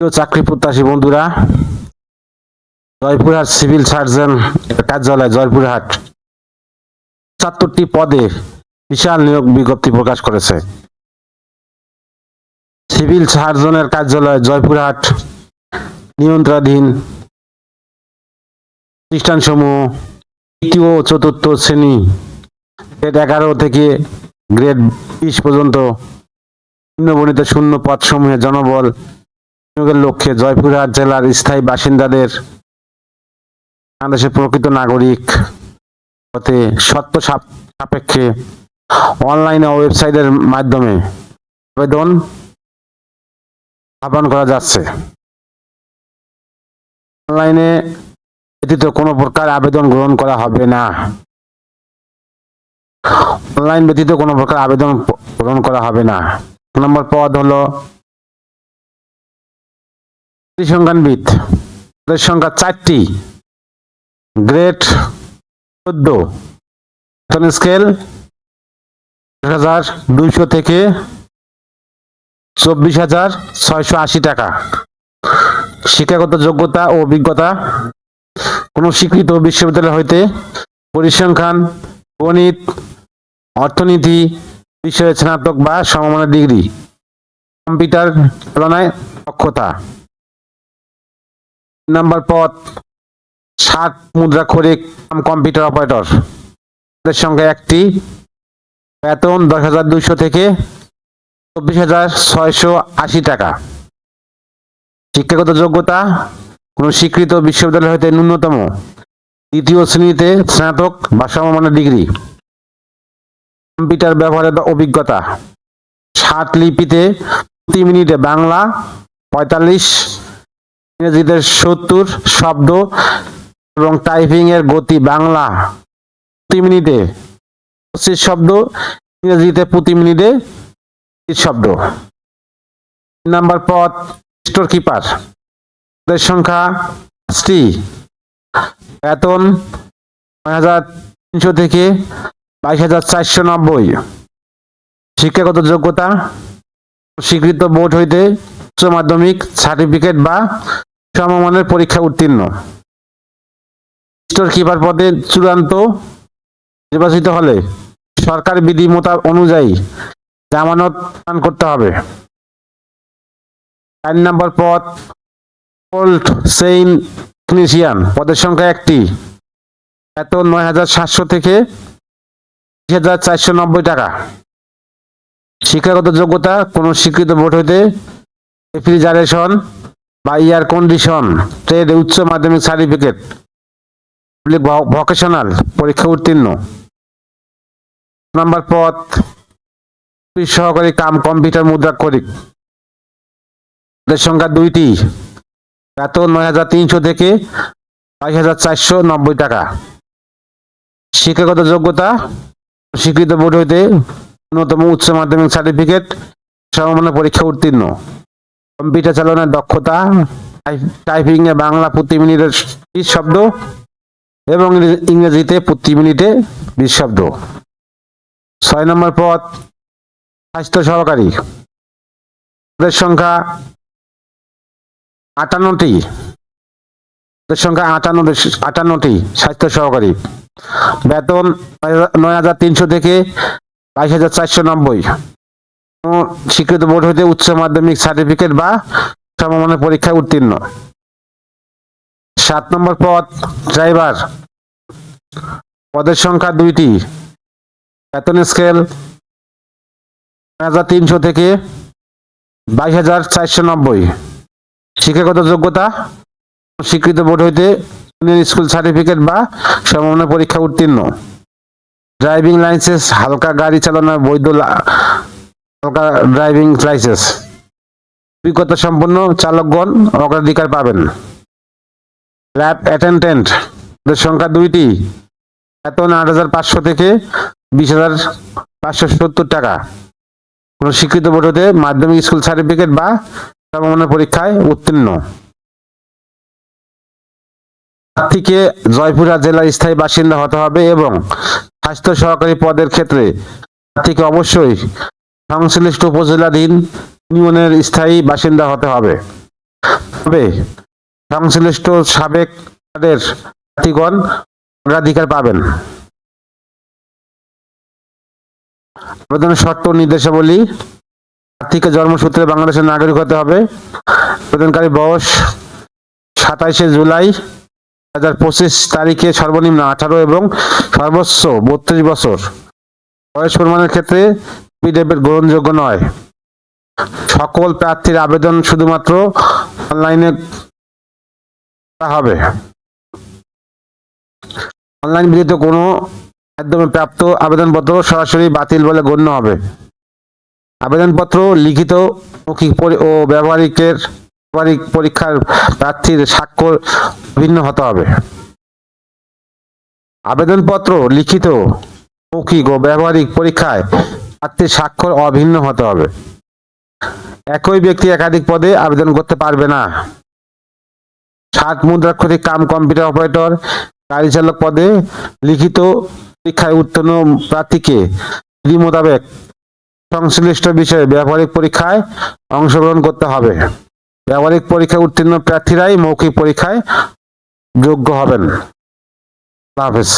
চাকরি প্রত্যাশী বন্ধুরা, জয়পুরহাট সিভিল সার্জন কার্যালয়, জয়পুরহাট। পঁচাত্তরটি পদে বিশাল নিয়োগ বিজ্ঞপ্তি প্রকাশ করেছে। সিভিল সার্জনের কার্যালয়, জয়পুরহাট, নিয়ন্ত্রণাধীন প্রতিষ্ঠানসমূহ তৃতীয় ও চতুর্থ শ্রেণি, গ্রেড এগারো থেকে গ্রেড বিশ পর্যন্ত নিম্নবর্ণিত শূন্য পদ সমূহে জনবল নিয়োগের লক্ষ্যে জয়পুরহাট জেলার স্থায়ী বাসিন্দাদের বাংলাদেশের প্রকৃত নাগরিক হতে সত্য সাপ- সাপেক্ষে অনলাইনে ওয়েবসাইটের মাধ্যমে আবেদন আহ্বান করা যাচ্ছে। অনলাইনে ব্যতীত কোনো প্রকার আবেদন গ্রহণ করা হবে না। অনলাইন ব্যতীত কোনো প্রকার আবেদন গ্রহণ করা হবে না। নম্বর পদ হলো পরিসংখ্যানবিদ পদের সংখ্যা চারটি। গ্রেড চোদ্দ। স্কেল হাজার দুইশো থেকে চব্বিশ হাজার ছয়শো আশি টাকা। শিক্ষাগত যোগ্যতা ও অভিজ্ঞতা। কোনো স্বীকৃত বিশ্ববিদ্যালয় হইতে পরিসংখ্যান, গণিত, অর্থনীতি, বিষয়ে স্নাতক বা সমমানের ডিগ্রি। কম্পিউটার চালনায় দক্ষতা। নাম্বার পদ ষাট মুদ্রা খরিক কম্পিউটার অপারেটর। তাদের সঙ্গে একটি বেতন দশ হাজার দুইশো থেকে চব্বিশ হাজার ছয়শো আশি টাকা। শিক্ষাগত যোগ্যতা, কোনো স্বীকৃত বিশ্ববিদ্যালয় হতে ন্যূনতম দ্বিতীয় শ্রেণীতে স্নাতক বা সমমানের ডিগ্রি। কম্পিউটার ব্যবহারের অভিজ্ঞতা ষাট লিপিতে প্রতি মিনিটে বাংলা পঁয়তাল্লিশ ইংরেজিতে সত্তর শব্দ এবং টাইপিং এর গতি বাংলা প্রতি মিনিটে পঁচিশ শব্দ, ইংরেজিতে প্রতি মিনিটে শব্দ। নাম্বার পদ স্টোর কিপার পদের সংখ্যা পাঁচটি। বেতন নয় হাজার তিনশো থেকে বাইশ হাজার চারশো নব্বই। শিক্ষাগত যোগ্যতা স্বীকৃত বোর্ড হইতে উচ্চ মাধ্যমিক সার্টিফিকেট বা সমমানের পরীক্ষা উত্তীর্ণ। স্টোর কিপার পদে চূড়ান্ত নির্বাচিত হলে সরকার বিধি মোতা অনুযায়ী জামানত প্রদান করতে হবে। চার নম্বর পদ ওল্ড সেইন টেকনিশিয়ান পদের সংখ্যা একটি। বেতন নয় হাজার সাতশো থেকে বিশ হাজার চারশো নব্বই টাকা। শিক্ষাগত যোগ্যতা কোন স্বীকৃত বোর্ড হইতে রেফ্রিজারেশন বা এয়ার কন্ডিশন ট্রেড উচ্চ মাধ্যমিক সার্টিফিকেট ভকেশনাল পরীক্ষা উত্তীর্ণ। নাম্বার পথ সহকারী কাম কম্পিউটার মুদ্রা করিক সংখ্যা দুইটি। বেতন নয় হাজার তিনশো থেকে বাইশ হাজার চারশো নব্বই টাকা। শিক্ষাগত যোগ্যতা, স্বীকৃত বোর্ড হইতে ন্যূনতম উচ্চ মাধ্যমিক সার্টিফিকেট সমমানের পরীক্ষা উত্তীর্ণ। কম্পিউটার চালনার দক্ষতা, টাইপিং এ বাংলা প্রতি মিনিটের বিশ শব্দ এবং ইংরেজিতে প্রতি মিনিটে বিশ শব্দ। ছয় নম্বর পদ, স্বাস্থ্য সহকারী। পদের সংখ্যা আটান্নটি। পদের সংখ্যা আটান্ন আটান্নটি, স্বাস্থ্য সহকারী। বেতন নয় হাজার তিনশো থেকে বাইশ হাজার চারশো নব্বই। স্বীকৃত বোর্ড হইতে উচ্চ মাধ্যমিক সার্টিফিকেট বা সমমানের পরীক্ষায় উত্তীর্ণ। সাত নম্বর পদ ড্রাইভার পদের সংখ্যা দুইটি। বেতন স্কেল হাজার তিনশো থেকে বাইশ হাজার চারশো নব্বই। শিক্ষাগত যোগ্যতা, স্বীকৃত বোর্ড হইতে স্কুল সার্টিফিকেট বা সমমানের পরীক্ষা উত্তীর্ণ। ড্রাইভিং লাইসেন্স হালকা গাড়ি চালানোর বৈধ ড্রাইভিং লাইসেন্স অভিজ্ঞতা সম্পন্ন চালকগণ অগ্রাধিকার পাবেন। ল্যাব অ্যাটেন্ডেন্ট সংখ্যা দুইটি। বেতন আট হাজার পাঁচশো থেকে বিশ হাজার পাঁচশো সত্তর টাকা। কোনো স্বীকৃত বোর্ড হতে মাধ্যমিক স্কুল সার্টিফিকেট বা সমমানের পরীক্ষায় উত্তীর্ণ। প্রার্থীকে জয়পুরহাট জেলার স্থায়ী বাসিন্দা হতে হবে এবং স্বাস্থ্য সহকারী পদের ক্ষেত্রে প্রার্থীকে অবশ্যই সংশ্লিষ্ট উপজেলাধীন ইউনিয়নের স্থায়ী বাসিন্দা হতে হবে। তবে সংশ্লিষ্ট সাবেক পদের প্রার্থীগণ অগ্রাধিকার পাবেন? আবেদনের শর্ত নির্দেশাবলী, প্রার্থীকে জন্মসূত্রে বাংলাদেশের নাগরিক হতে হবে। আবেদনকারী বয়স সাতাইশে জুলাই দু হাজার পঁচিশ তারিখে সর্বনিম্ন আঠারো এবং সর্বোচ্চ বত্রিশ বছর। বয়স প্রমাণের ক্ষেত্রে পিডেবেট গ্রহণযোগ্য নয়। সকল প্রার্থীর আবেদন শুধুমাত্র অনলাইনে করা হবে। অনলাইন ব্যতীত কোনো মাধ্যমে প্রাপ্ত আবেদনপত্র সরাসরি বাতিল বলে গণ্য হবে। আবেদনপত্র লিখিত, মৌখিক ও ব্যবহারিকের ব্যবহারিক পরীক্ষার প্রার্থীর স্বাক্ষর ভিন্ন হতে হবে। আবেদনপত্র লিখিত, মৌখিক ও ব্যবহারিক পরীক্ষায় প্রার্থীর স্বাক্ষর অভিন্ন হতে হবে। একই ব্যক্তি একাধিক পদে আবেদন করতে পারবে না। ষাট মুদ্রাক্ষরিক কাম কম্পিউটার অপারেটর গাড়ি চালক পদে লিখিত পরীক্ষায় উত্তীর্ণ প্রার্থীকে বিধি মোতাবেক সংশ্লিষ্ট বিষয়ে ব্যবহারিক পরীক্ষায় অংশগ্রহণ করতে হবে। ব্যবহারিক পরীক্ষায় উত্তীর্ণ প্রার্থীরাই মৌখিক পরীক্ষায় যোগ্য হবেন। হাফেজ।